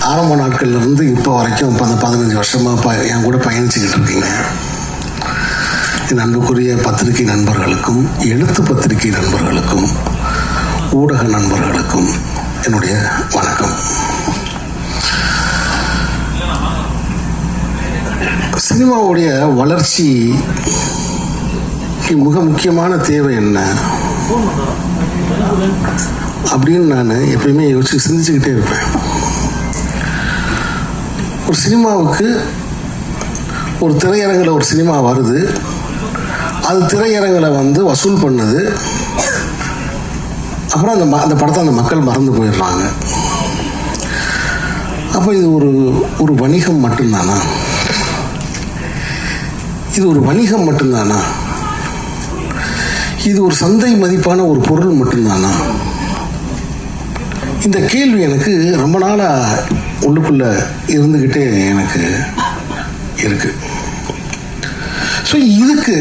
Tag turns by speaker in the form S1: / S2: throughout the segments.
S1: ஆரம்ப நாட்கள்ல இருந்து இப்போ வரைக்கும் இப்போ அந்த பதினஞ்சு வருஷமா ப என் கூட பயணிச்சுக்கிட்டு இருக்கீங்க. என் அன்புக்குரிய பத்திரிகை நண்பர்களுக்கும் எழுத்து பத்திரிகை நண்பர்களுக்கும் ஊடக நண்பர்களுக்கும் என்னுடைய வணக்கம். சினிமாவுடைய வளர்ச்சி மிக முக்கியமான தேவை என்ன? அப்படின்னு நான் எப்பயுமே யோசிச்சு சிந்திச்சுக்கிட்டே இருப்பேன். ஒரு சினிமாவுக்கு ஒரு திரையரங்கில் ஒரு சினிமா வருது. அது திரையரங்கில் வந்து வசூல் பண்ணுது. அப்புறம் அந்த ம- அந்த படத்தை அந்த மக்கள் மறந்து போயிடுறாங்க. அப்போ இது ஒரு ஒரு வணிகம் மட்டும்தானா? இது ஒரு வணிகம் மட்டும்தானா? இது ஒரு சந்தை மதிப்பான ஒரு பொருள் மட்டும்தானா? இந்த கேள்வி எனக்கு ரொம்ப நாளா உள்ளுக்குள்ள இருந்துகிட்டே எனக்கு இருக்கு. ஸோ இதுக்கு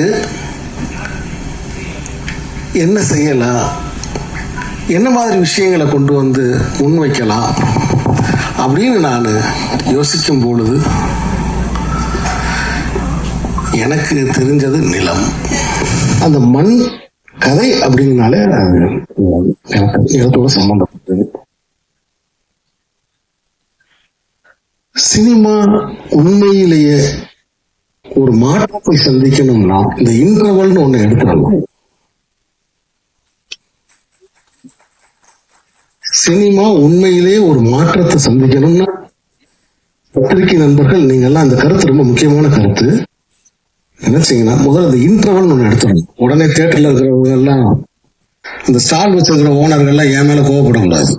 S1: என்ன செய்யலாம்? என்ன மாதிரி விஷயங்களை கொண்டு வந்து முன்வைக்கலாம்? அப்படின்னு நான் யோசிக்கும் பொழுது எனக்கு தெரிஞ்சது நிலம். அந்த மண் கதை அப்படிங்கனாலே அது எனக்கு இடத்தோட சம்பந்தம். சினிமா உண்மையிலேயே ஒரு மாற்றத்தை சந்திக்கணும்னா இந்த இன்டர்வல்னு ஒண்ணு எடுத்துடலாம். சினிமா உண்மையிலேயே ஒரு மாற்றத்தை சந்திக்கணும்னா பத்திரிகை நண்பர்கள் நீங்க எல்லாம் அந்த கருத்து ரொம்ப முக்கியமான கருத்து. என்ன செய்யுங்கன்னா முதல்ல அந்த இன்டர்வல் ஒண்ணு எடுத்துடணும். உடனே தியேட்டர்ல இருக்கிறவங்க எல்லாம் இந்த ஸ்டால் வச்சிருக்கிற ஓனர்கள் எல்லாம் என் மேல கோவப்படக்கூடாது.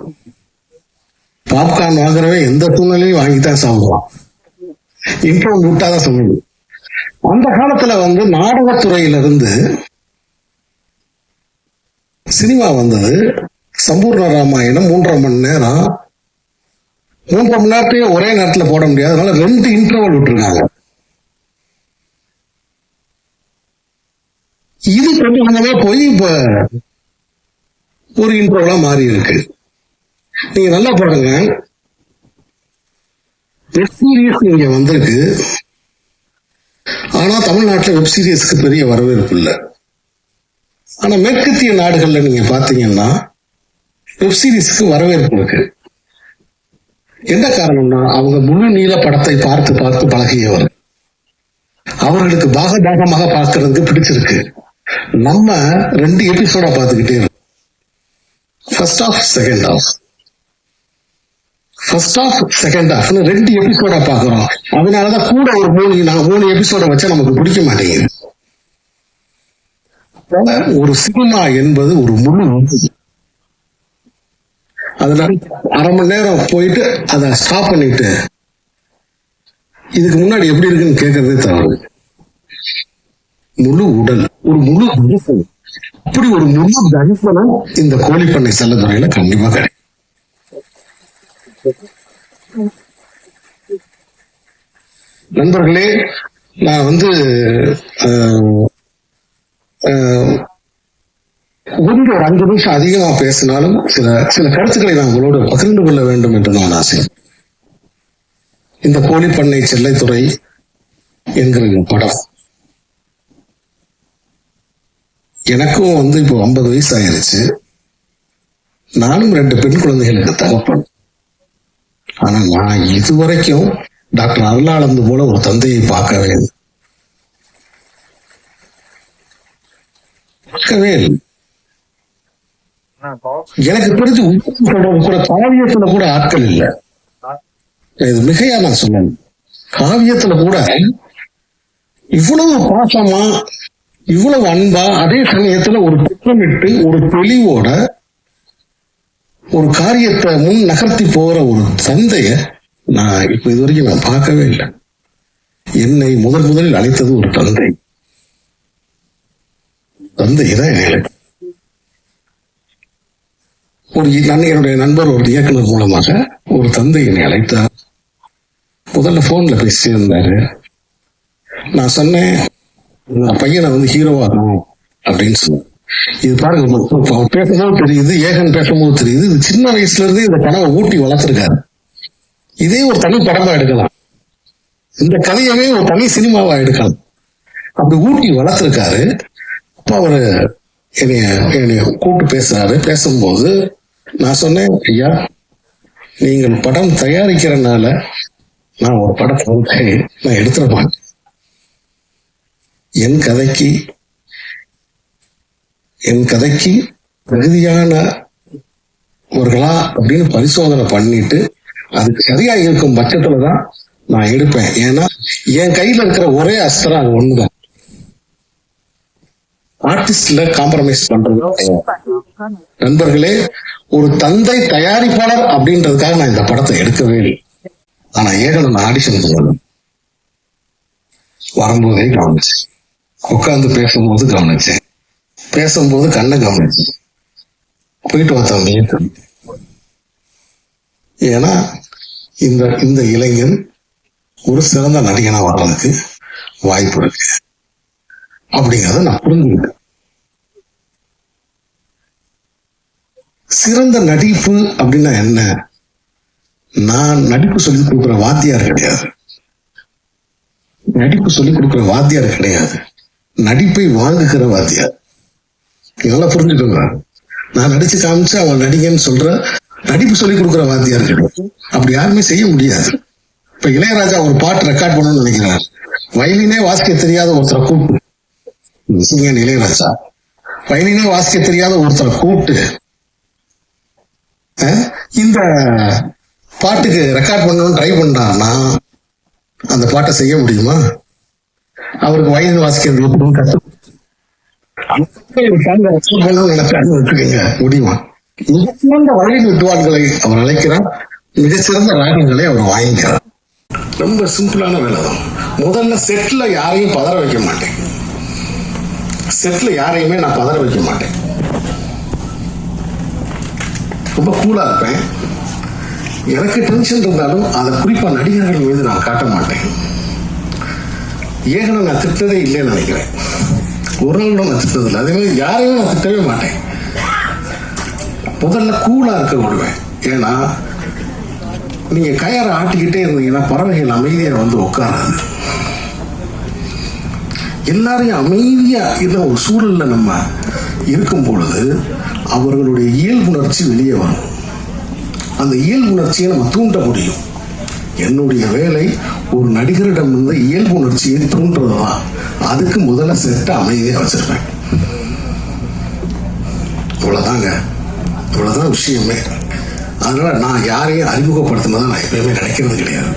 S1: பாப்கார்ன் வாங்குறவன் எந்த சூழ்நிலையும் வாங்கித்தான் சாப்பிடுவான் இன்டர்வல் விட்டாதான் சொல்லணும் அந்த காலத்துல வந்து நாடகத்துறையில இருந்து சினிமா வந்தது. சம்பூர்ண ராமாயணம் மூன்றரை மணி நேரம். மூன்றரை மணி நேரத்தையும் ஒரே நேரத்துல போட முடியாது. அதனால ரெண்டு இன்டர்வல் விட்டுருக்காங்க. இது கொஞ்சம் கொஞ்சமா போய் இப்ப ஒரு இன்ட்ரோவலா மாறி இருக்கு. நீங்க நல்லா பாருங்க. வெப் சீரிஸ் இங்க வந்திருக்கு. ஆனா தமிழ்நாட்டில் வெப் சீரிஸ்க்கு பெரிய வரவேற்பு இல்லை. ஆனா மேற்கத்திய நாடுகள்ல நீங்க பாத்தீங்கன்னா வெப் சீரிஸ்க்கு வரவேற்பு இருக்கு. என்ன காரணம்னா அவங்க முழு நீள படத்தை பார்த்து பார்த்து பழகியவர். அவர்களுக்கு பாக பாகமாக பார்க்கறதுக்கு பிடிச்சிருக்கு. நம்ம ரெண்டு எபிசோடா பார்த்துக்கிட்டே இருக்கோம். First half second half first half second half ரெண்டு எபிசோடா பாக்குறோம் அதனாலதான் கூட ஒரு மூணு நான் மூணு எபிசோட வச்சா நமக்கு பிடிக்க மாட்டேங்குது. ஒரு சினிமா என்பது ஒரு முழு அதனால அரை மணி நேரம் போயிட்டு அதை ஸ்டாப் பண்ணிட்டு இதுக்கு முன்னாடி எப்படி இருக்குன்னு கேட்கறதே தவறு. முழு உடல் ஒரு முழு தரிசனம் அப்படி ஒரு முழு தரிசனம் இந்த கோழிப்பண்ணை செல்லதுறையில கண்டிப்பா கிடைக்கும். நண்பர்களே நான் வந்து அஹ், கொஞ்சம் ஒரு அஞ்சு நிமிஷம் அதிகமா பேசினாலும் சில சில கருத்துக்களை நான் உங்களோடு பகிர்ந்து கொள்ள வேண்டும் என்று நான் ஆசை இந்த கோழிப்பண்ணை செல்லைத்துறை என்கிற படம் எனக்கும் வந்து இப்போ ஐம்பது வயசு ஆயிருச்சு. நானும் ரெண்டு பெண் குழந்தைகளுக்கு தகப்பன். ஆனா நான் இதுவரைக்கும் டாக்டர் அருளானந்து போல ஒரு தந்தையை பார்க்கவே பார்க்கவே எனக்கு தெரிஞ்சு கூட காவியத்துல கூட ஆட்கள் இல்ல. இது மிகையா நான் சொன்னேன் காவியத்துல கூட இவ்வளவு பாசமா இவ்வளவு அன்பா அதே சமயத்துல ஒரு திட்டமிட்டு ஒரு தெளிவோட ஒரு காரியத்தை முன் நகர்த்தி போற ஒரு தந்தைய நான் இப்ப இது வரைக்கும் நான் பார்க்கவே இல்லை. என்னை முதல் முதலில் அழைத்தது ஒரு தந்தை. தந்தை தான் என்னை ஒரு நான் என்னுடைய நண்பர் ஒரு இயக்குனர் மூலமாக ஒரு தந்தை என்னை அழைத்தார். முதல்ல போன்ல பேசிட்டு இருந்தாரு நான் சொன்னேன் பையனை வந்து ஹீரோவாகணும் அப்படின்னு சொன்னேன். இது பாருங்க அவர் பேசும்போது தெரியுது ஏகன் பேசும்போது தெரியுது. இது சின்ன வயசுல இருந்து இந்த கனவை ஊட்டி வளர்த்திருக்காரு. இதே ஒரு தனி படமா எடுக்கலாம். இந்த கதையவே ஒரு தனி சினிமாவா எடுக்கலாம். அப்படி ஊட்டி வளர்த்திருக்காரு. அப்ப அவரு என்னைய என்னைய கூப்பிட்டு பேசுறாரு. பேசும்போது நான் சொன்னேன் ஐயா நீங்கள் படம் தயாரிக்கிறனால நான் ஒரு படத்தை வந்து நான் எடுத்துட மாட்டேன். என் கதைக்கு என் கதைக்கு தகுதியானவர்களா அப்படின்னு பரிசோதனை பண்ணிட்டு அதுக்கு சரியா இருக்கும் பட்சத்துலதான் நான் எடுப்பேன். ஏன்னா என் கையில இருக்கிற ஒரே அஸ்திரம் அது ஒண்ணுதான். ஆர்டிஸ்ட்ல காம்ப்ரமைஸ் பண்றது. நண்பர்களே ஒரு தந்தை தயாரிப்பாளர் அப்படின்றதுக்காக நான் இந்த படத்தை எடுக்கவே இல்லை. ஆனா ஏகன ஆடிஷன் போகணும் வரும்போதே கவனிச்சேன். உட்கார்ந்து பேசும்போது கவனிச்சேன். பேசும்போது கண்ணை கவனிச்சு. போயிட்டு வந்தவங்க ஏன்னா இந்த இந்த இளைஞன் ஒரு சிறந்த நடிகனா வர்றதுக்கு வாய்ப்பு இருக்கு. அப்படிங்கறத நான் புரிஞ்சுக்கிட்டேன். சிறந்த நடிப்பு அப்படின்னா என்ன? நான் நடிப்பு சொல்லி கொடுக்குற வாத்தியார் கிடையாது. நடிப்பு சொல்லி கொடுக்குற வாத்தியார் கிடையாது. நடிப்பை வாங்குகிற வாத்தியார். நல்லா புரிஞ்சுக்கோங்க. நான் நடிச்சு காமிச்சு அவன் நடிகன்னு சொல்ற நடிப்பு சொல்லி கொடுக்குற வாத்தியார் கிடையாது அப்படி யாருமே செய்ய முடியாது. இப்ப இளையராஜா ஒரு பாட்டு ரெக்கார்ட் பண்ணணும்னு நினைக்கிறார். வயலினே வாசிக்க தெரியாத ஒருத்தரை கூப்பிட்டு. சிங்கன் இளையராஜா வயலினே வாசிக்க தெரியாத ஒருத்தரை கூப்பிட்டு இந்த பாட்டுக்கு ரெக்கார்ட் பண்ணணும்னு ட்ரை பண்ணாருன்னா அந்த பாட்டை செய்ய முடியுமா? அவருக்கு வயலின் வாசிக்கிறது எப்படின்னு கத்து நினைச்சாருன்னு முடியுமா? மிகச்சிறந்த வயலின் வித்துவான்களை அவர் அழைக்கிறார். மிகச்சிறந்த ராகங்களை அவர் வாங்கிக்கிறார். ரொம்ப சிம்பிளான வேலை தான். முதல்ல செட்ல யாரையும் பதற வைக்க மாட்டேன். செட்ல யாரையுமே நான் பதற வைக்க மாட்டேன். ரொம்ப கூலா இருப்பேன். எனக்கு டென்ஷன் இருந்தாலும் அதை குறிப்பா நடிகர்கள் மீது நான் காட்ட மாட்டேன். ஏகன நான் திட்டதே இல்லைன்னு நினைக்கிறேன். ஒரு நாள் கூட நான் திட்டதில்லை அதே மாதிரி யாரையும் நான் திட்டவே மாட்டேன். முதல்ல கூலா இருக்க விடுவேன். ஏன்னா நீங்க கயரை ஆட்டிக்கிட்டே இருந்தீங்கன்னா பறவைகள் அமைதியா வந்து உட்காராது. எல்லாரையும் அமைதியா இந்த ஒரு சூழல்ல நம்ம இருக்கும் பொழுது அவர்களுடைய இயல்புணர்ச்சி வெளியே வரும். அந்த இயல்புணர்ச்சியை நம்ம தூண்ட முடியும். என்னுடைய வேலை ஒரு நடிகரிடம் இருந்த இயல்புணர்ச்சியை தோன்றதுதான் அதுக்கு முதல்ல செட்டை அமைதியாக வச்சிருப்பேன். இவ்வளவுதாங்க. இவ்வளவுதான் விஷயமே. அதனால நான் யாரையும் அறிமுகப்படுத்தினதா நான் எப்பயுமே நினைக்கிறது கிடையாது.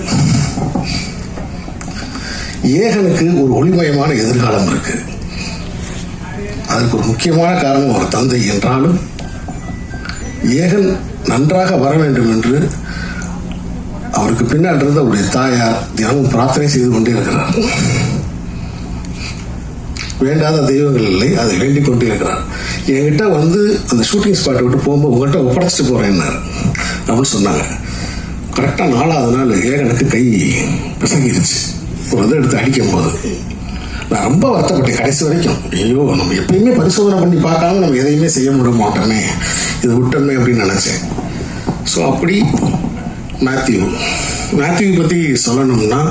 S1: ஏகனுக்கு ஒரு ஒளிமயமான எதிர்காலம் இருக்கு. அதற்கு ஒரு முக்கியமான காரணம் ஒரு தந்தை என்றாலும் ஏகன் நன்றாக வர வேண்டும் என்று அவருக்கு பின்னாடி இருந்த அவருடைய தாயார் தினமும் பிரார்த்தனை செய்து கொண்டே இருக்கிறார். வேண்டாத தெய்வங்கள் இல்லை அதை வேண்டிக் கொண்டே இருக்கிறார். என்கிட்ட வந்து அந்த ஷூட்டிங் ஸ்பாட்டை விட்டு போகும்போது உங்கள்கிட்ட ஒப்படைச்சிட்டு போறேன்னாரு. அப்படின்னு சொன்னாங்க. கரெக்டாக நாலாவது நாள் ஏகனுக்கு கை பிசங்கிருச்சு. ஒரு இதை எடுத்து அடிக்கும் போது நான் ரொம்ப வருத்தப்பட்டேன் கடைசி வரைக்கும். ஐயோ நம்ம எப்பயுமே பரிசோதனை பண்ணி பார்க்காம நம்ம எதையுமே செய்ய முடிய மாட்டோமே இது விட்டோமே அப்படின்னு நினச்சேன். ஸோ அப்படி மேத்யூ மேத்யூ பற்றி சொல்லணும்னா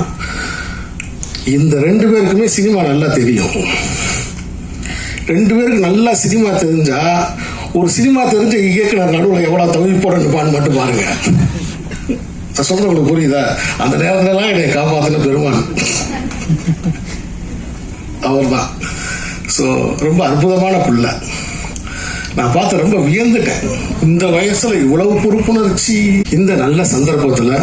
S1: இந்த ரெண்டு பேருக்குமே சினிமா நல்லா தெரியும். ரெண்டு பேருக்கு நல்லா சினிமா தெரிஞ்சா ஒரு சினிமா தெரிஞ்ச இயக்குனர் நடுவில் எவ்வளோ தகுதி போடணுப்பான்னு மட்டும் பாருங்க. நான் சொல்றது உங்களுக்கு புரியுதா? அந்த நேரத்துலலாம் என்னை காப்பாத்தின பெருமான். அவர்தான். ஸோ ரொம்ப அற்புதமான பிள்ளை. நான் பார்த்து ரொம்ப வியந்துட்டேன் இந்த வயசுல இவ்வளவு பொறுப்புணர்ச்சி. இந்த நல்ல சந்தர்ப்பத்தில்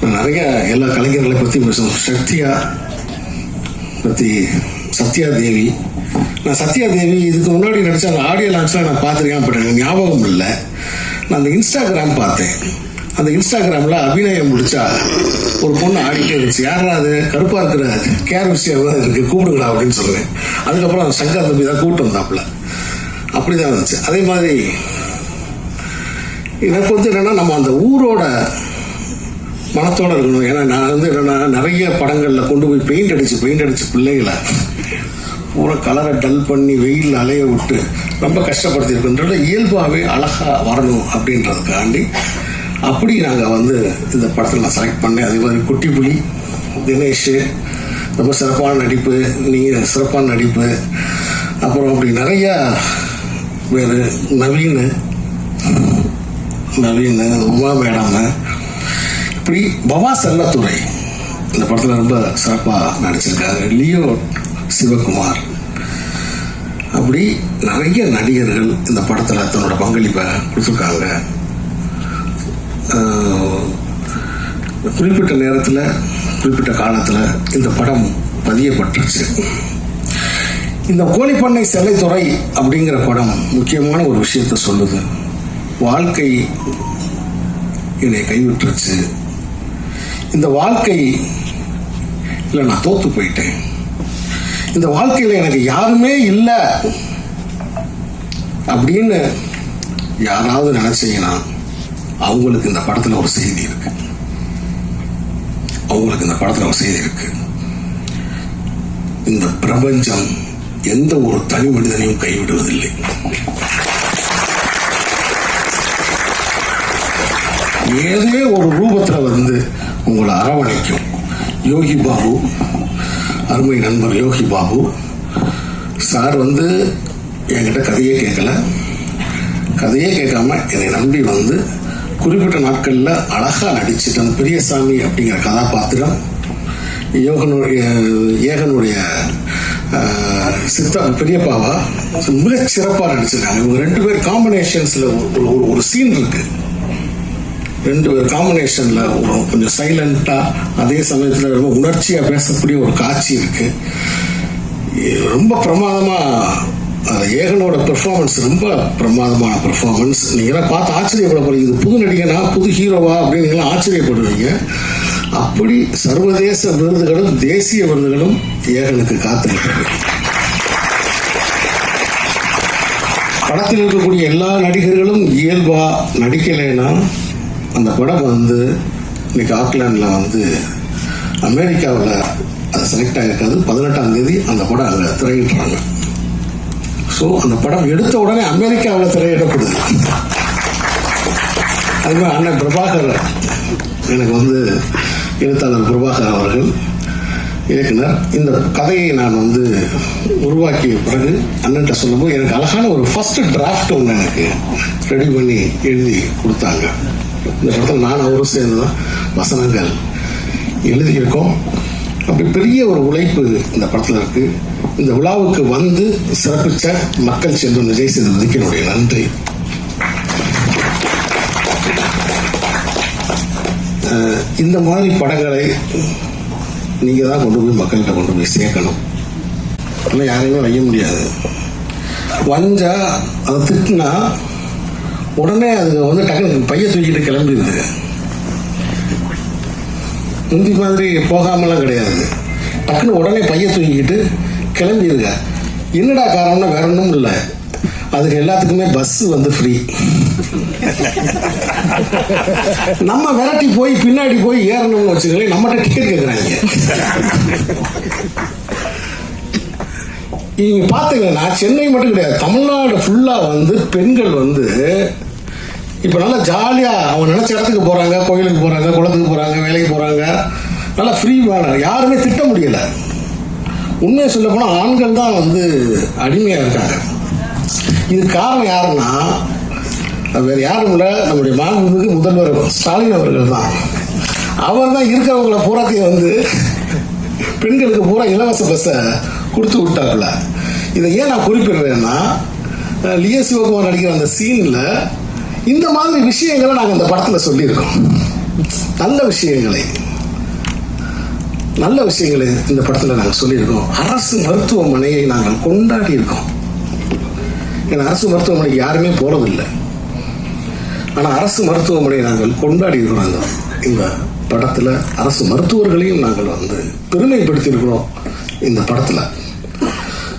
S1: நான் நிறைய எல்லா கலைஞர்களை பத்தி பேசணும். சத்யா பத்தி சத்யா தேவி. நான் சத்யா தேவி இதுக்கு முன்னாடி நடிச்ச அந்த ஆடியோ லான்ச்ல நான் பார்த்துருக்கேன் பட் எனக்கு ஞாபகம் இல்லை. நான் அந்த இன்ஸ்டாகிராம் பார்த்தேன். அந்த இன்ஸ்டாகிராம்ல அபிநயம் முடிச்சா ஒரு பொண்ணு ஆடிட்டே இருந்துச்சு. யாரா அது? கருப்பா இருக்கிற கேர் விஷயம் இருக்கு. கூப்பிடுங்களா அப்படின்னு சொல்றேன் அதுக்கப்புறம் சங்கர் தம்பி தான் கூப்பிட்டு வந்தாப்புல. அப்படிதான் இருந்துச்சு. அதே மாதிரி எனக்கு வந்து என்னென்னா நம்ம அந்த ஊரோட மனத்தோடு இருக்கணும். ஏன்னா நான் வந்து என்னென்னா நிறைய படங்களில் கொண்டு போய் பெயிண்ட் அடிச்சு பெயிண்ட் அடிச்சு பிள்ளைகளை பூரா கலரை டல் பண்ணி வெயில் அலைய விட்டு ரொம்ப கஷ்டப்படுத்திருக்கின்றத இயல்பாகவே அழகாக வரணும் அப்படின்றதுக்காண்டி அப்படி நாங்கள் வந்து இந்த படத்தில் நான் செலக்ட் பண்ணேன். அதே மாதிரி குட்டிப்புலி தினேஷ் ரொம்ப சிறப்பான நடிப்பு நீங்கள் சிறப்பான நடிப்பு அப்புறம் அப்படி நிறையா வேறு நவீன். நவீன் உமா மேடாம. இப்படி பவா செல்லத்துறை. இந்த படத்தில் ரொம்ப சிறப்பாக நடிச்சிருக்காங்க லியோ சிவகுமார். அப்படி நிறைய நடிகர்கள் இந்த படத்தில் தன்னோட பங்களிப்பை கொடுத்துருக்காங்க. குறிப்பிட்ட நேரத்தில் குறிப்பிட்ட காலத்தில் இந்த படம் பதியப்பட்டுருச்சு. இந்த கோழிப்பண்ணை செல்லைத்துறை அப்படிங்கிற படம் முக்கியமான ஒரு விஷயத்தை சொல்லுது. வாழ்க்கை என்னை கைவிட்டுருச்சு. இந்த வாழ்க்கை இல்லை நான் தோத்து போயிட்டேன். இந்த வாழ்க்கையில் எனக்கு யாருமே இல்லை அப்படின்னு யாராவது நினைச்சீங்கன்னா அவங்களுக்கு இந்த படத்தில் ஒரு செய்தி இருக்கு. அவங்களுக்கு இந்த படத்தில் ஒரு செய்தி இருக்கு. இந்த பிரபஞ்சம் எந்த ஒரு தனி மனிதனையும் கைவிடுவதில்லை. ஏதே ஒரு ரூபத்தில் வந்து உங்களை அரவணைக்கும். யோகி பாபு அருமை நண்பர் யோகி பாபு. சார் வந்து என்கிட்ட கதையே கேட்கல. கதையே கேட்காம என்னை நம்பி வந்து குறிப்பிட்ட நாட்களில் அழகாக நடிச்சிட்டு அந்த பெரியசாமி அப்படிங்கிற கதாபாத்திரம். யோகனுடைய ஏகனுடைய சித்தா பெரியப்பாவா? மிக சிறப்பாக நடிச்சிருக்காங்க. இவங்க ரெண்டு பேர் காம்பினேஷன்ஸ்ல ஒரு ஒரு- சீன் இருக்கு. ரெண்டு பேர் காம்பினேஷன்ல ஒரு கொஞ்சம் சைலண்டா அதே சமயத்துல ரொம்ப உணர்ச்சியா பேசக்கூடிய ஒரு காட்சி இருக்கு. ரொம்ப பிரமாதமா அந்த ஏகனோட பெர்ஃபார்மன்ஸ் ரொம்ப பிரமாதமான பெர்ஃபார்மன்ஸ் நீங்களாம் பார்த்து ஆச்சரியப்பட போறீங்க இது புது நடிகனா புது ஹீரோவா அப்படின்னு நீங்களாம் ஆச்சரியப்படுவீங்க. அப்படி சர்வதேச விருதுகளும் தேசிய விருதுகளும் ஏகனுக்கு காத்திருக்கிறது. படத்தில் இருக்கக்கூடிய எல்லா நடிகர்களும் இயல்பா நடிக்கலைன்னா அந்த படம் வந்து இன்னைக்கு ஆக்லாண்டில் வந்து அமெரிக்காவில் அது செலக்ட் ஆகிருக்காது பதினெட்டாம் தேதி அந்த படம் அங்கே திரையிடுறாங்க. ஸோ அந்த படம் எடுத்த உடனே அமெரிக்காவில் திரையிடப்படுது. அது மாதிரி அண்ணன் பிரபாகர் எனக்கு வந்து எழுத்தாளர் பிரபாகர் அவர்கள் இயக்குனர் இந்த கதையை நான் வந்து உருவாக்கிய பிறகு அண்ணன்ட்ட சொல்லும்போது எனக்கு அழகான ஒரு ஃபர்ஸ்ட் டிராஃப்ட் ஒன்று எனக்கு ரெடி பண்ணி எழுதி கொடுத்தாங்க. இந்த படத்தில் நான் அவரும் சேர்ந்து தான் வசனங்கள் எழுதியிருக்கோம். அப்படி பெரிய ஒரு உழைப்பு இந்த படத்தில் இருக்கு. இந்த விழாவுக்கு வந்து சிறப்பித்த மக்கள் செல்வம் விஜய் சேதுபதிக்கு என்னுடைய நன்றி. இந்த மாதிரி படங்களை நீங்க தான் கொண்டு போய் மக்கள்கிட்ட கொண்டு போய் சேர்க்கணும். இல்லை யாரையுமே வைய முடியாது. வஞ்சா அதை திட்டினா உடனே அது வந்து டக்குனு பைய தூக்கிட்டு கிளம்பிடுது. முந்தி மாதிரி போகாமலாம் கிடையாது. டக்குனு உடனே பைய தூக்கிக்கிட்டு கிளம்பிடுங்க. என்னடா காரணம்னா வேற ஒன்றும் இல்லை. அதுக்கு எல்லாத்துக்குமே பஸ் வந்து ஃப்ரீ நம்ம விரட்டி போய் பின்னாடி போய் ஏறணும்னு வச்சுக்கோங்களேன் நம்மகிட்ட டிக்கெட் கேட்குறாங்க நீங்க பாத்தீங்கன்னா சென்னை மட்டும் கிடையாது தமிழ்நாடு ஃபுல்லா வந்து பெண்கள் வந்து இப்ப நல்லா ஜாலியா அவங்க நினைச்ச இடத்துக்கு போறாங்க கோயிலுக்கு போறாங்க குளத்துக்கு போறாங்க வேலைக்கு போறாங்க. நல்லா ஃப்ரீ யாருமே திட்ட முடியல. உண்மையை சொல்ல போனா ஆண்கள் தான் வந்து அடிமையா இருக்காங்க. இது காரணம் யாருன்னா வேற யாரும் இல்ல. நம்முடைய மாண்புமிகு முதல்வர் ஸ்டாலின் அவர்கள் தான். அவர் தான் இருக்கிறவங்கள பூராத்தையும் வந்து பெண்களுக்கு பூரா இலவச பஸ்ஸை கொடுத்து விட்டாப்புல. இதை ஏன் நான் குறிப்பிடுறேன்னா அஹ், லியோ சிவகுமார் நடிக்கிற அந்த சீன்ல இந்த மாதிரி விஷயங்களை நாங்கள் இந்த படத்தில் சொல்லியிருக்கோம். நல்ல விஷயங்களை. நல்ல விஷயங்களை இந்த படத்தில் நாங்கள் சொல்லியிருக்கோம். அரசு மருத்துவமனையை நாங்கள் கொண்டாடி இருக்கோம் ஏன்னா அரசு மருத்துவமனைக்கு யாருமே போறதில்லை ஆனால் அரசு மருத்துவமனையை நாங்கள் கொண்டாடி இருக்கிறோங்க இந்த படத்தில் அரசு மருத்துவர்களையும் நாங்கள் வந்து பெருமைப்படுத்தி இருக்கிறோம் இந்த படத்தில்.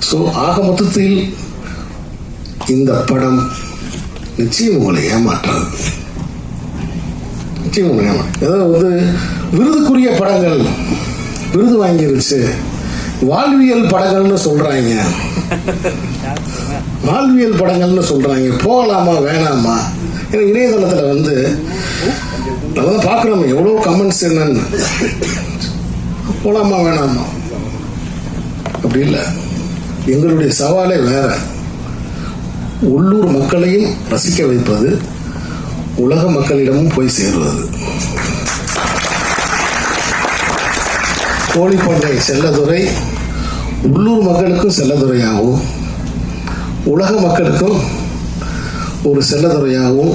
S1: ஸோ ஆக மொத்தத்தில் இந்த படம் நிச்சயம் உங்களை ஏமாற்றாது. நிச்சயம் உங்களை ஏமாற்று வந்து விருதுக்குரிய படங்கள் விருது வாங்கிருச்சு. வாழ்வியல் படங்கள்னு சொல்றாங்க. வாழ்வியல் படங்கள்னு சொல்றாங்க. போகலாமா வேணாமா? ஏன்னா இணையதளத்துல வந்து நம்ம தான் பார்க்குறோம் எவ்வளோ கமெண்ட்ஸ் என்னன்னு. போகலாமா வேணாமா? அப்படி இல்லை. எங்களுடைய சவாலே வேற. உள்ளூர் மக்களையும் ரசிக்க வைப்பது உலக மக்களிடமும் போய் சேருவது. கோழிப்பண்ணை செல்லதுரை உள்ளூர் மக்களுக்கும் செல்லதுரையாகவும் உலக மக்களுக்கும் ஒரு செல்லதுறையாகவும்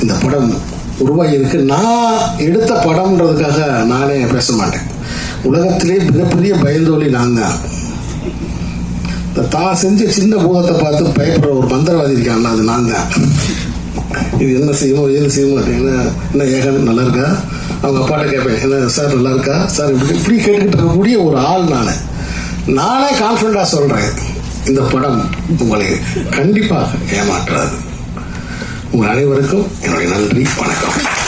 S1: இந்த படம் உருவாகி இருக்கு நான் எடுத்த படம்ன்றதுக்காக நானே பேச மாட்டேன். உலகத்திலே மிகப்பெரிய பயந்தோலி நான் தான். இந்த தான் செஞ்ச சின்ன பூதத்தை பார்த்து பயப்படுற ஒரு மந்திரவாதி இருக்கான்ல அது நான் தான். இது என்ன செய்யணும் ஏது செய்யணும் என்ன என்ன ஏகன் நல்லா இருக்கா? அவங்க அப்பாட்ட கேட்பேன் என்ன சார் நல்லா இருக்கா? சார் இப்படி இப்படி கேட்டுக்கிட்டு இருக்கக்கூடிய ஒரு ஆள் நான். நானே கான்ஃபிடண்டாக சொல்கிறேன் இந்த படம் உங்களை கண்டிப்பாக ஏமாற்றாது. உங்கள் அனைவருக்கும் என்னுடைய நன்றி வணக்கம்.